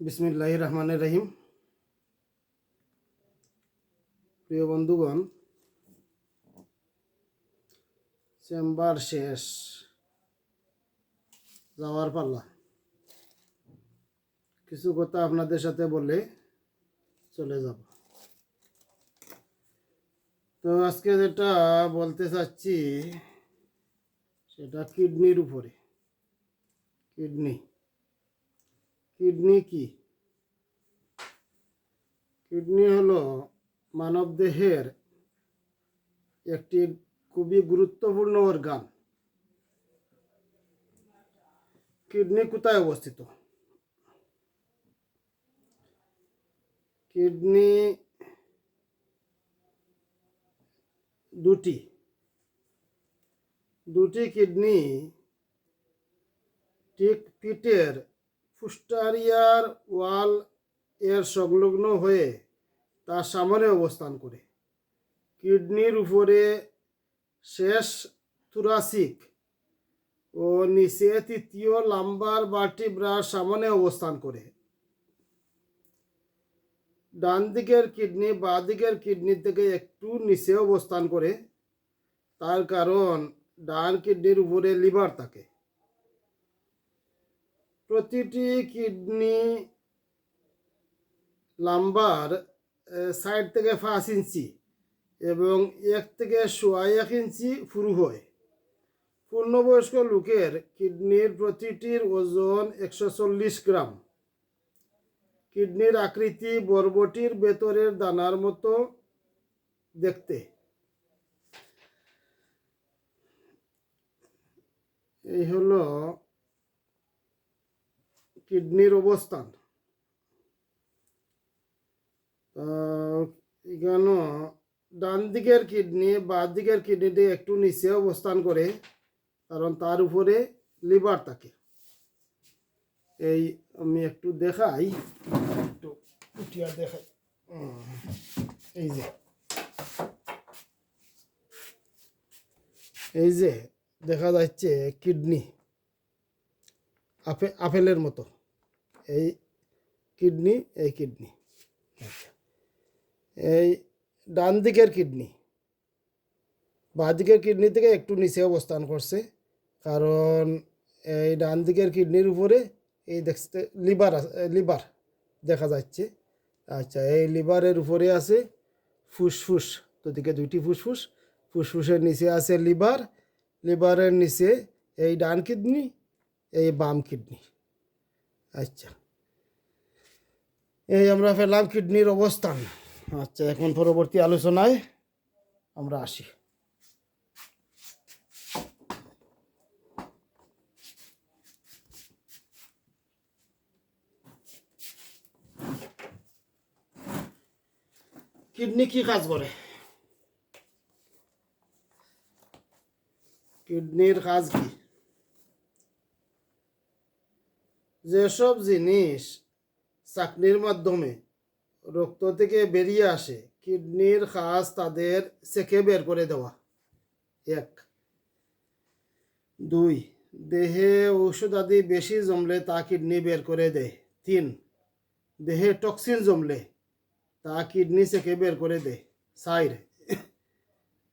বিসমিল্লাহ রহমানের রহিম প্রিয় বন্ধুগণ, চেম্বার শেষ, যাওয়ার পাল্লা কিছু কথা আপনাদের সাথে বলে চলে যাব। তো আজকে যেটা বলতে চাচ্ছি, সেটা কিডনির উপরে। কিডনি। কিডনি কি? কিডনি হলো মানবদেহের একটি খুবই গুরুত্বপূর্ণ অর্গান কিডনি কোথায় অবস্থিত? কিডনি দুটি। দুটি কিডনি ঠিক পিঠের ফুস্টারিয়ার ওয়াল এর সংলগ্ন হয়ে তার সামনে অবস্থান করে। কিডনির উপরে শেষ থুরাসিক ও নিচে তৃতীয় লাম্বার বার্টিব্রার সামনে অবস্থান করে। ডান দিকের কিডনি বা দিকের কিডনি থেকে একটু নিচে অবস্থান করে, তার কারণ ডান কিডনির উপরে লিভার থাকে। প্রতিটি কিডনি লাম্বার সাইড থেকে পাঁচ ইঞ্চি এবং এক থেকে সোয়া এক ইঞ্চি ফুরু হয়। পূর্ণবয়স্ক লোকের কিডনির প্রতিটির ওজন একশো চল্লিশ গ্রাম। কিডনির আকৃতি বরবটির ভেতরের দানার মতো দেখতে। এই হলো কিডনির অবস্থান। এখানে ডান দিকের কিডনি বাঁ দিকের কিডনিতে একটু নিচে অবস্থান করে, কারণ তার উপরে লিভার থাকে। এই আমি একটু দেখাই, একটু উঠিয়া দেখাই। এই যে এই যে দেখা যাচ্ছে কিডনি আপে, আপেলের মতো। এই কিডনি এই কিডনি এই ডান দিকের কিডনি। বাঁ দিকের কিডনি থেকে একটু নিচে অবস্থান করছে। কারণ এই ডান দিকের কিডনির উপরে এই দেখতে লিভার লিভার দেখা যাচ্ছে। আচ্ছা এই লিভারের উপরে আছে ফুসফুস। দুদিকে দুইটি ফুসফুস। ফুসফুসের নিচে আছে লিভার। লিভারের নিচে এই ডান কিডনি, এই বাম কিডনি। আচ্ছা এই আমরা পেলাম কিডনির অবস্থান। আচ্ছা এখন পরবর্তী আলোচনায় আমরা আসি। কিডনি কি কাজ করে? কিডনির কাজ কি? যেসব জিনিস চাকনির মাধ্যমে রক্ত থেকে বেরিয়ে আসে। কিডনির কাজ তাদের চেকে বের করে দেওয়া। এক। দুই। দেহে ঔষধ আদি বেশি জমলে তা কিডনি বের করে দেয়। তিন। দেহে টক্সিন জমলে তা কিডনি চেকে বের করে দেয়। চার।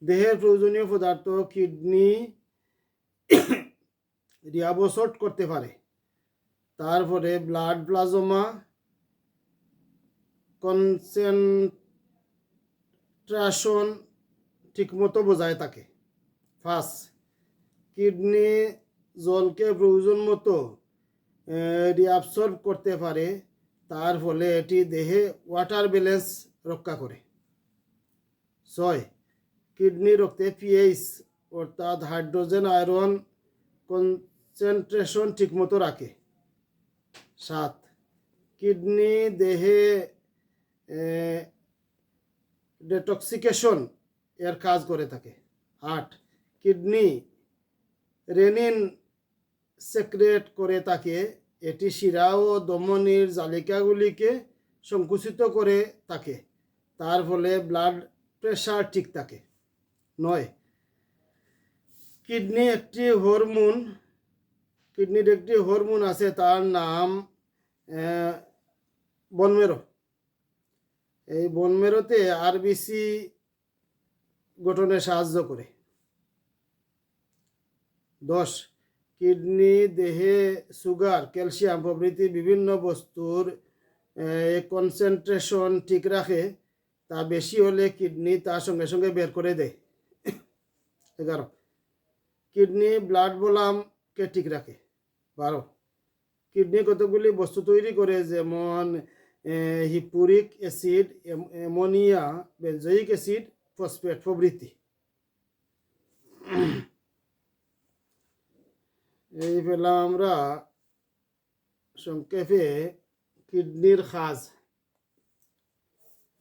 দেহের প্রয়োজনীয় পদার্থ কিডনি রিয়াবসট করতে পারে। তারপরে ব্লাড প্লাজমা কনসেন্ট্রেশন ঠিকমতো বোঝায় থাকে ফার্স্ট কিডনি জলকে প্রয়োজন মতো রিঅ্যাবসর্ব করতে পারে, তার ফলে এটি দেহে ওয়াটার ব্যালেন্স রক্ষা করে। ছয় কিডনি রক্তে পিএইচ অর্থাৎ হাইড্রোজেন আয়রন কনসেন্ট্রেশন ঠিকমতো রাখে। সাত কিডনি দেহে ডেটক্সিকেশন এর কাজ করে থাকে। আট কিডনি রেনিন সেক্রেট করে থাকে এটি শিরা ও দমনির জালিকাগুলিকে সংকুচিত করে থাকে তার ফলে ব্লাড প্রেশার ঠিক থাকে। নয় কিডনি একটি হরমোন কিডনির একটি হরমোন আছে, তার নাম বনমেরো এই বনমেরোতে আরবিসি গঠনে সাহায্য করে। দশ, কিডনি, দেহে সুগার, ক্যালসিয়াম প্রভৃতি বিভিন্ন বস্তুর কনসেন্ট্রেশন ঠিক রাখে, তা বেশি হলে কিডনি তার সঙ্গে সঙ্গে বের করে দেয়। এগারো, কিডনি ব্লাড বলামকে ঠিক রাখে। বারো, কিডনি কতগুলি বস্তু তৈরি করে, যেমন hippuric acid ammonia benzoic acid, phosphate প্রভৃতি। এই পেলাম আমরা সংক্ষেপে কিডনির খাজ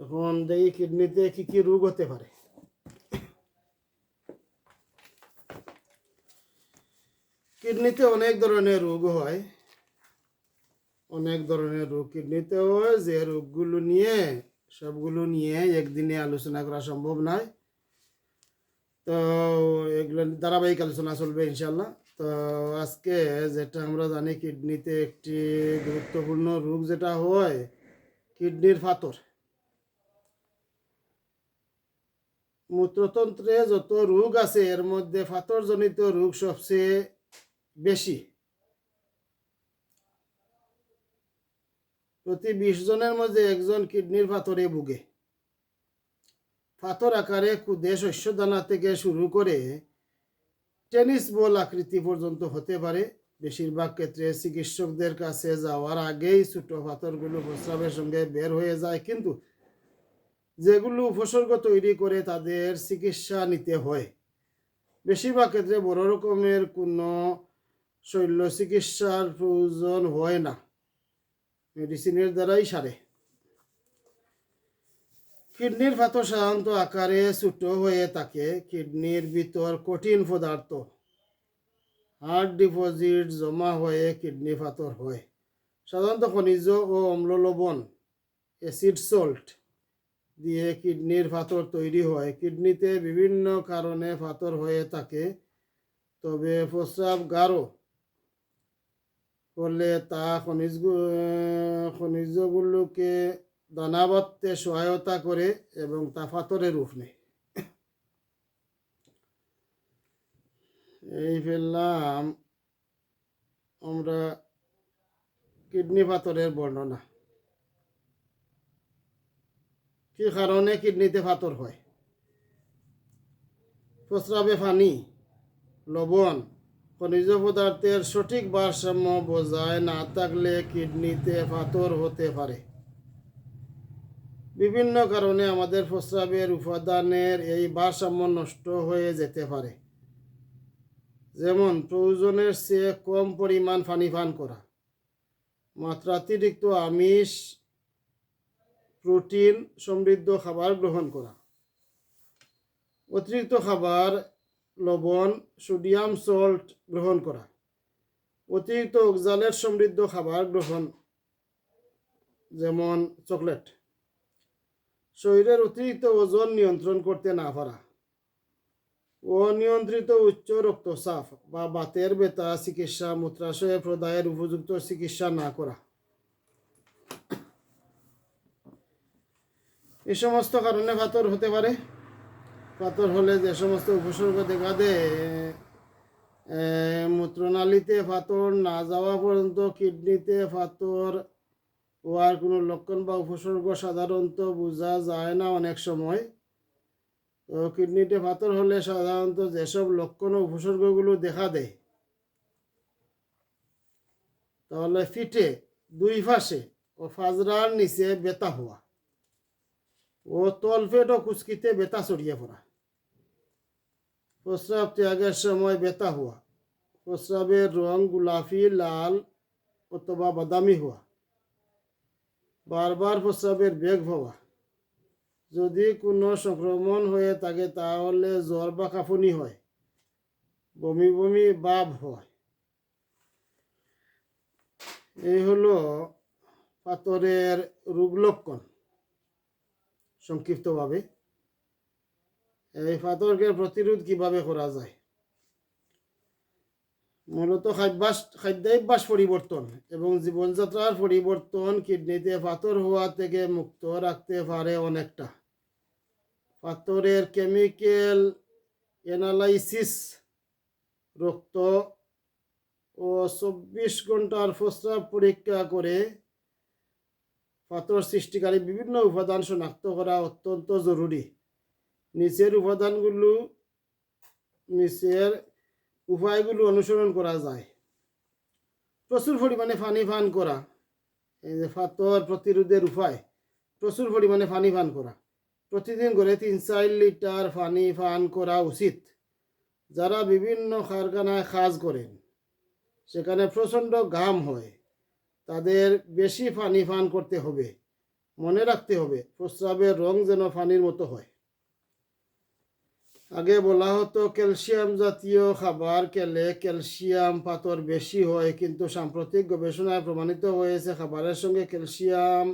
এখন দেখি কিডনিতে কি কি রোগ হতে পারে। কিডনিতে অনেক ধরনের রোগ হয়। অনেক ধরনের রোগ কিডনিতে হয়, যে রোগগুলো নিয়ে, সবগুলো নিয়ে একদিনে আলোচনা করা সম্ভব নয়। তো এগুলো ধারাবাহিক আলোচনা চলবে ইনশাল্লাহ তো আজকে যেটা আমরা জানি, কিডনিতে একটি গুরুত্বপূর্ণ রোগ যেটা হয়, কিডনির ফাতর। মূত্রতন্ত্রে যত রোগ আছে, এর মধ্যে ফাতরজনিত রোগ সবচেয়ে বেশি। প্রতি বিশ জনের মধ্যে একজন কিডনির ফাতরে ভুগে। ফাতর আকারে কুদে শস্য দানা থেকে শুরু করে টেনিস বল আকৃতি পর্যন্ত হতে পারে। বেশিরভাগ ক্ষেত্রে চিকিৎসকদের কাছে যাওয়ার আগেই ছোট পাথরগুলো প্রস্রাবের সঙ্গে বের হয়ে যায়, কিন্তু যেগুলো উপসর্গ তৈরি করে তাদের চিকিৎসা নিতে হয়। বেশিরভাগ ক্ষেত্রে বড় রকমের কোনো শৈল্য চিকিৎসার প্রয়োজন হয় না। মেডিসিনের দ্বারাই সারে। কিডনির পাথর সাধারণত আকারে ছোট হয়ে থাকে। কিডনির ভিতর কঠিন পদার্থ, হার্ট ডিপোজিট জমা হয়ে কিডনি পাথর হয়। সাধারণত খনিজ ও অম্ল লবণ অ্যাসিড সল্ট দিয়ে কিডনির পাথর তৈরি হয়। কিডনিতে বিভিন্ন কারণে পাথর হয়ে থাকে, তবে প্রস্রাব গাঢ় করলে তা খনিজ খনিজগুলোকে দানাবাত্তে সহায়তা করে এবং তা পাথরের রূপ নেয়। এই ফেললাম। আমরা কিডনি পাথরের বর্ণনা। কি কারণে কিডনিতে পাথর হয়? প্রস্রাবে পানি, লবণ খনিজ পদার্থের সঠিক ভারসাম্য বজায় না থাকলে কিডনিতে পাথর হতে পারে। বিভিন্ন কারণে আমাদের প্রস্রাবের উপাদানের এই ভারসাম্য নষ্ট হয়ে যেতে পারে। যেমন, প্রয়োজনের চেয়ে কম পরিমাণ পানি পান করা, মাত্রাতিরিক্ত আমিষ, প্রোটিন সমৃদ্ধ খাবার গ্রহণ করা, অতিরিক্ত খাবার লবণ, সোডিয়াম সল্ট গ্রহণ করা অতিরিক্ত অক্সালেট সমৃদ্ধ খাবার গ্রহণ যেমন চকলেট শরীরের অতিরিক্ত ওজন নিয়ন্ত্রণ করতে না পারা অনিয়ন্ত্রিত উচ্চ রক্তচাপ বা বাতের বেতা চিকিৎসা মূত্রাশয় প্রদায়ের উপযুক্ত চিকিৎসা না করা এই সমস্ত কারণে ভাতর হতে পারে পাথর হলে যে সমস্ত উপসর্গ দেখা দেয় মূত্রনালীতে পাথর না যাওয়া পর্যন্ত কিডনিতে পাথর হওয়ার কোনো লক্ষণ বা উপসর্গ সাধারণত বোঝা যায় না অনেক সময়। তো কিডনিতে পাথর হলে সাধারণত যেসব লক্ষণ ও উপসর্গগুলো দেখা দেয়, তাহলে ফিটে দুই পাশে ও ফাজরার নিচে বেতা হওয়া ও তলপেট ও কুচকিতে বেতা ছড়িয়ে পড়া। প্রস্রাব ত্যাগের সময় বেতা হওয়া। প্রস্রাবের রং গোলাপি, লাল অথবা বাদামি হওয়া। বারবার প্রস্রাবের বেগ হওয়া যদি কোনো সংক্রমণ হয়ে থাকে তাহলে জ্বর বা কাঁপুনি হয়। বমি বমি ভাব হয়। এই হলো পাথরের রোগ লক্ষণ। সংক্ষিপ্তভাবে। এই পাথরকে প্রতিরোধ কীভাবে করা যায়? মূলত খাদ্যাস খাদ্যাভ্যাস পরিবর্তন এবং জীবনযাত্রার পরিবর্তন কিডনিতে পাথর হওয়া থেকে মুক্ত রাখতে পারে অনেকটা। পাথরের কেমিক্যাল অ্যানালাইসিস রক্ত ও চব্বিশ ঘণ্টার প্রস্রাব পরীক্ষা করে পাথর সৃষ্টিকারী বিভিন্ন উপাদান শনাক্ত করা অত্যন্ত জরুরি নিচের উপাদানগুলো, নিচের উপায়গুলো অনুসরণ করা যায়। প্রচুর পরিমাণে পানি পান করা, এই যে ফাতর প্রতিরোধের উপায়, প্রচুর পরিমাণে পানি পান করা। প্রতিদিন করে তিন চার লিটার পানি পান করা উচিত। যারা বিভিন্ন কারখানায় কাজ করেন, সেখানে প্রচণ্ড ঘাম হয়, তাদের বেশি পানি পান করতে হবে, মনে রাখতে হবে, প্রস্রাবের রং যেন পানির মতো হয়। আগে বলা হতো ক্যালসিয়াম জাতীয় খাবার খেলে ক্যালসিয়াম পাথর বেশি হয়, কিন্তু সাম্প্রতিক গবেষণায় প্রমাণিত হয়েছে খাবারের সঙ্গে ক্যালসিয়াম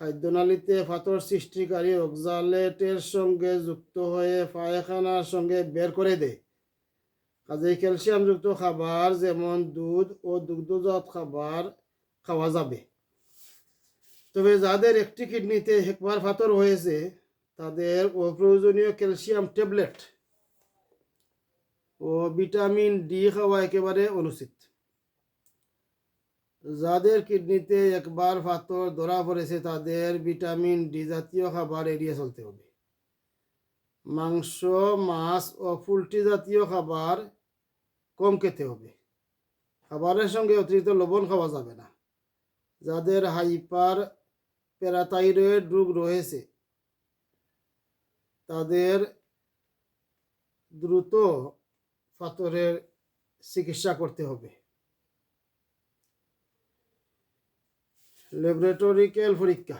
খাদ্যনালীতে পাথর সৃষ্টিকারী অক্সালেটের সঙ্গে যুক্ত হয়ে পায়খানার সঙ্গে বের করে দেয়। কাজেই ক্যালসিয়ামযুক্ত খাবার যেমন দুধ ও দুগ্ধজাত খাবার খাওয়া যাবে। তবে যাদের একটি কিডনিতে একবার পাথর হয়েছে তাদের অপ্রয়োজনীয় ক্যালসিয়াম ট্যাবলেট ও ভিটামিন ডি খাওয়া একেবারে অনুচিত। যাদের কিডনিতে একবার পাথর ধরা পড়েছে, তাদের ভিটামিন ডি জাতীয় খাবার এড়িয়ে চলতে হবে। মাংস, মাছ ও পোলট্রি জাতীয় খাবার কম খেতে হবে। খাবারের সঙ্গে অতিরিক্ত লবণ খাওয়া যাবে না। যাদের হাইপার প্যারাথাইরয়েড রোগ রয়েছে তাদের দ্রুত পাথরের চিকিৎসা করতে হবে। ল্যাবরেটরিক্যাল পরীক্ষা।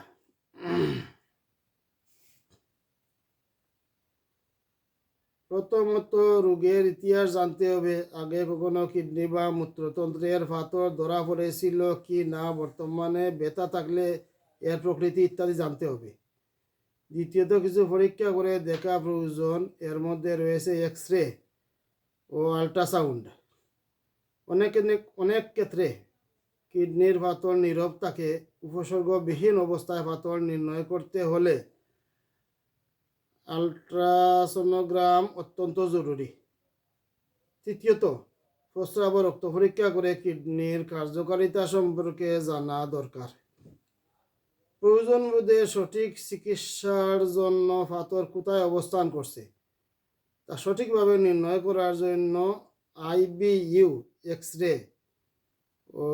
প্রথমত রোগের ইতিহাস জানতে হবে। আগে কখনো কিডনি বা মূত্রতন্ত্রের পাথর ধরা পড়েছিল কি না? বর্তমানে ব্যথা থাকলে এর প্রকৃতি ইত্যাদি জানতে হবে। দ্বিতীয়ত কিছু পরীক্ষা করে দেখা প্রয়োজন। এর মধ্যে রয়েছে এক্স রে ও আল্ট্রাসাউন্ড অনেক অনেক ক্ষেত্রে কিডনির পাথর নীরব থাকে। উপসর্গবিহীন অবস্থায় পাথর নির্ণয় করতে হলে আলট্রাসোনোগ্রাম অত্যন্ত জরুরি। তৃতীয়ত, প্রস্রাব রক্ত পরীক্ষা করে কিডনির কার্যকারিতা সম্পর্কে জানা দরকার। প্রয়োজন বোধে সঠিক চিকিৎসার জন্য ফাতর কোথায় অবস্থান করছে? তা সঠিকভাবে নির্ণয় করার জন্য আইবিইউ এক্স রে ও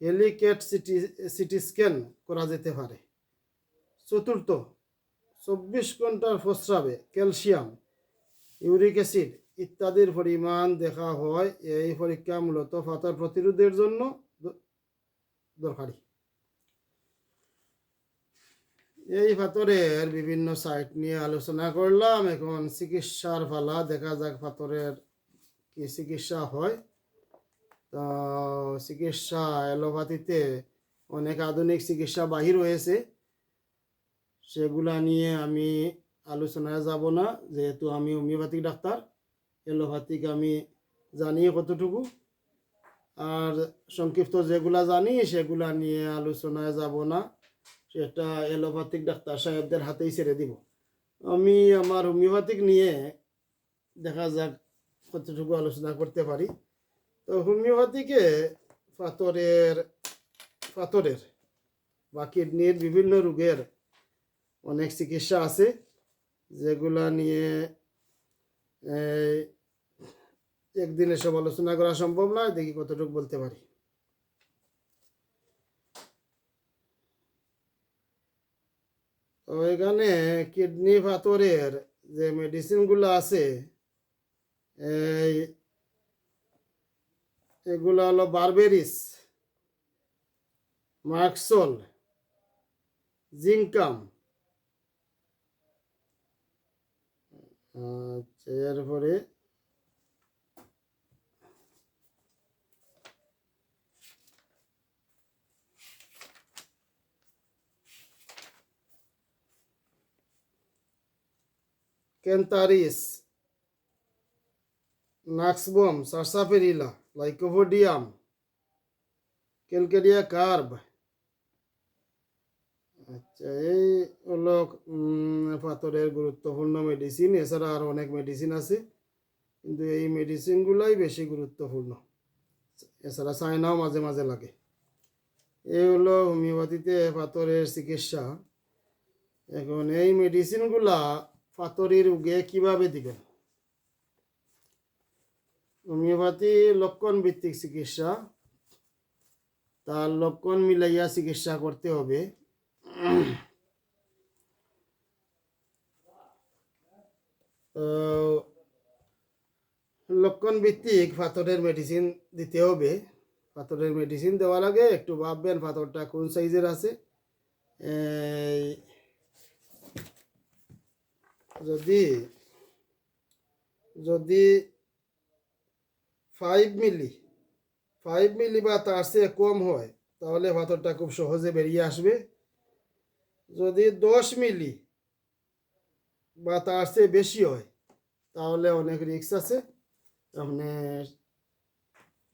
হেলিকেট সিটি সিটি স্ক্যান করা যেতে পারে। চতুর্থ, চব্বিশ ঘণ্টার প্রস্রাবে ক্যালসিয়াম, ইউরিক অ্যাসিড ইত্যাদির পরিমাণ দেখা হয়। এই পরীক্ষা মূলত পাথর প্রতিরোধের জন্য দরকারি। এই পাথরের বিভিন্ন সাইট নিয়ে আলোচনা করলাম। এখন চিকিৎসার ফালা দেখা যাক পাথরের কি চিকিৎসা হয়। তো চিকিৎসা অ্যালোপ্যাথিতে অনেক আধুনিক চিকিৎসা বাহির হয়েছে। সেগুলা নিয়ে আমি আলোচনায় যাব না, যেহেতু আমি হোমিওপ্যাথিক ডাক্তার। এলোপ্যাথিক আমি জানি কতটুকু। আর সংক্ষিপ্ত যেগুলা জানি, সেগুলা নিয়ে আলোচনায় যাব না। সেটা অ্যালোপ্যাথিক ডাক্তার সাহেবদের হাতেই ছেড়ে দিব। আমি আমার হোমিওপ্যাথিক নিয়ে দেখা যাক কতটুকু আলোচনা করতে পারি। তো হোমিওপ্যাথিকে পাথরের পাথরের বা কিডনির বিভিন্ন রোগের অনেক চিকিৎসা আছে, যেগুলা নিয়ে একদিনে সব আলোচনা করা সম্ভব নয়। দেখি কতটুকু বলতে পারি। তো এখানে কিডনি পাথরের যে মেডিসিনগুলো আছে, এই এগুলো হলো বারবেরিস মার্কসল জিঙ্কাম আচ্ছা এরপরে ক্যান্তারিস নাক্সবম সারসাফেরিলা লাইকোভোডিয়াম ক্যালকেরিয়া কার্ব আচ্ছা এই হলো পাথরের গুরুত্বপূর্ণ মেডিসিন এছাড়া আরও অনেক মেডিসিন আছে, কিন্তু এই মেডিসিনগুলাই বেশি গুরুত্বপূর্ণ। এছাড়া চায়নাও মাঝে মাঝে লাগে। এই হলো হোমিওপ্যাথিতে পাথরের চিকিৎসা। এখন এই মেডিসিনগুলা পাথরের রোগে কীভাবে দিবেন? হোমিওপ্যাথি লক্ষণ ভিত্তিক চিকিৎসা। তার লক্ষণ মিলাইয়া চিকিৎসা করতে হবে। লক্ষণ ভিত্তিক পাথরের মেডিসিন দিতে হবে। পাথরের মেডিসিন দেওয়া লাগে একটু ভাববেন পাথরটা কোন সাইজের আছে। যদি যদি ফাইভ মিলি ফাইভ মিলি বা তার চেয়ে কম হয়, তাহলে পাথরটা খুব সহজে বেরিয়ে আসবে। যদি দশ মিলি বা তার চেয়ে বেশি হয়, তাহলে অনেক রিস্ক আছে। আপনি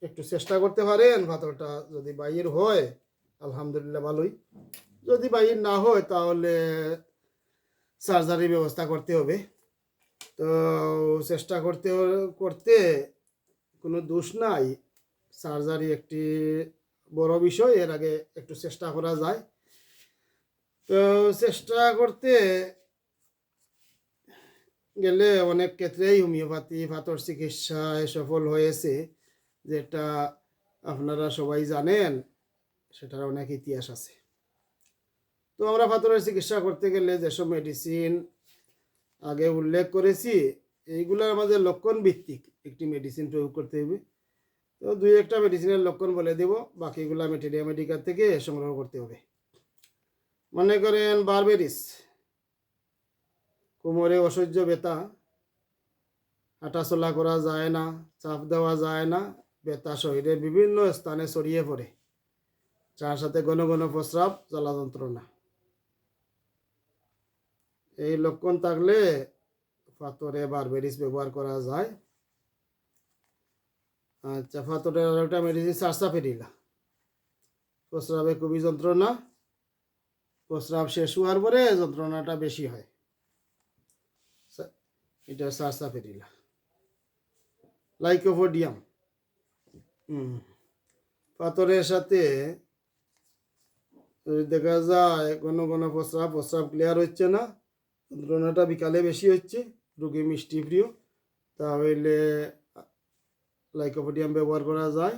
একটু চেষ্টা করতে পারেন, পাথরটা যদি বাইর হয়, আলহামদুলিল্লাহ ভালোই। যদি বাইর না হয়, তাহলে সার্জারির ব্যবস্থা করতে হবে। তো চেষ্টা করতে করতে কোনো দোষ নাই। সার্জারি একটি বড় বিষয়, এর আগে একটু চেষ্টা করা যায়। তো চেষ্টা করতে গেলে অনেক ক্ষেত্রেই হোমিওপ্যাথি, পাথর চিকিৎসায় সফল হয়েছে। যেটা আপনারা সবাই জানেন, সেটার অনেক ইতিহাস আছে। তো আমরা পাথরের চিকিৎসা করতে গেলে যেসব মেডিসিন আগে উল্লেখ করেছি, এইগুলোর আমাদের লক্ষণ ভিত্তিক। একটি মেডিসিন প্রয়োগ করতে হবে। তো দুই একটা মেডিসিনের লক্ষণ বলে দেব, বাকিগুলা মেটেরিয়া মেডিকেল থেকে সংগ্রহ করতে হবে। মনে করেন বারবেরিস কোমরে অসহ্য ব্যথা, হাঁটাচলা করা যায় না, চাপ দেওয়া যায় না, ব্যথা শরীরের বিভিন্ন স্থানে ছড়িয়ে পড়ে। যার সাথে ঘন ঘন প্রস্রাব জ্বালা যন্ত্রণা এই লক্ষণ থাকলে পাথরে বারবেরিস ব্যবহার করা যায়। আচ্ছা পাথরের আর একটা মেডিসিন সারসা ফেরিলা প্রস্রাবে খুবই যন্ত্রণা, প্রস্রাব শেষ হওয়ার পরে যন্ত্রণাটা বেশি হয়। এটা সারসা ফেরিলা লাইকোফোডিয়াম হুম পাথরের সাথে দেখা যায় কোনো কোনো প্রস্রাব প্রস্রাব ক্লিয়ার হচ্ছে না যন্ত্রণাটা বিকালে বেশি হচ্ছে, রোগী মিষ্টি প্রিয়। তাহলে লাইকোপোডিয়াম ব্যবহার করা যায়।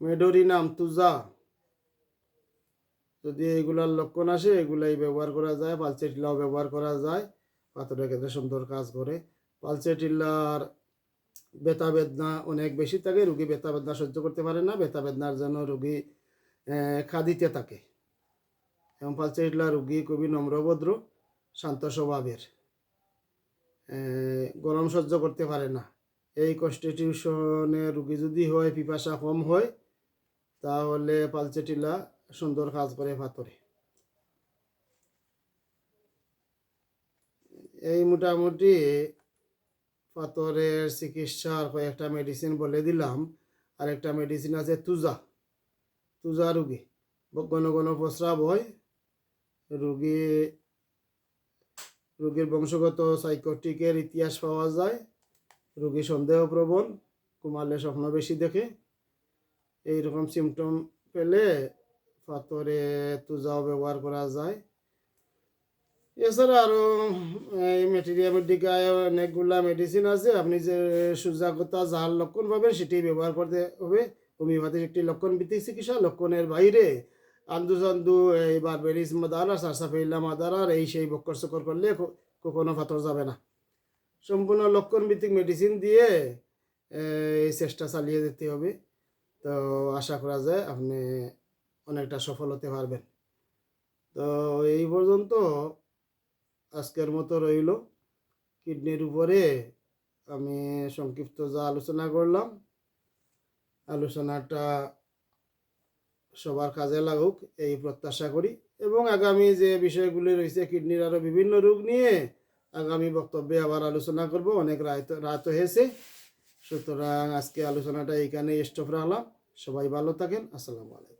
Medorrhinum, thuja. যদি এগুলার লক্ষণ আসে, এগুলাই ব্যবহার করা যায়। পালচেটিলাও ব্যবহার করা যায়। পাথরের ক্ষেত্রে সুন্দর কাজ করে। পালচেটিল্লার ব্যথা বেদনা অনেক বেশি থাকে। রুগী ব্যথা বেদনা সহ্য করতে পারে না। ব্যথা বেদনার জন্য রুগী খাদিতে থাকে। এবং পালচেটিলা রুগী খুবই নম্রভদ্র শান্ত স্বভাবের গরম সহ্য করতে পারে না। এই কনস্টিটিউশনে রুগী যদি হয়, পিপাসা কম হয়, তাহলে পালচেটিলা সুন্দর কাজ করে পাথরে। এই মোটামুটি পাথরের চিকিৎসার কয়েকটা মেডিসিন বলে দিলাম। আর একটা মেডিসিন আছে তুজা। তুজা রুগী। ঘন প্রস্রাব হয় রুগী, রোগীর বংশগত সাইকোটিকের ইতিহাস পাওয়া যায়। রোগী সন্দেহপ্রবণ, ঘুমালে স্বপ্ন বেশি দেখে। এইরকম সিমটম পেলে পাথরে তুজাও ব্যবহার করা যায়। এছাড়া আরও এই মেটেরিয়া মেডিকায় অনেকগুলা মেডিসিন আছে। আপনি যে সুজাগতা যার লক্ষণ পাবেন সেটি ব্যবহার করতে হবে। হোমিওপ্যাথির একটি লক্ষণ ভিত্তিক চিকিৎসা লক্ষণের বাইরে আন্দু চান্দু এই বারবেরিস মাদার আর সারসাফেইল্লা মাদার, আর এই সেই বক্কর চক্কর করলে কখনো পাথর যাবে না। সম্পূর্ণ লক্ষণ ভিত্তিক মেডিসিন দিয়ে এই চেষ্টা চালিয়ে যেতে হবে। তো আশা করা যায় আপনি অনেকটা সফল হতে পারবেন। তো এই পর্যন্ত আজকের মতো রইল। কিডনির উপরে আমি সংক্ষিপ্ত যা আলোচনা করলাম, আলোচনাটা সবার কাজে লাগুক, এই প্রত্যাশা করি। এবং আগামী যে বিষয়গুলি রয়েছে, কিডনির আরও বিভিন্ন রোগ নিয়ে আগামী বক্তব্যে আবার আলোচনা করব। অনেক রাত রাত হয়েছে। সুতরাং আজকে আলোচনাটা এইখানে স্টপ রাখলাম। সবাই ভালো থাকেন। আসসালামু আলাইকুম।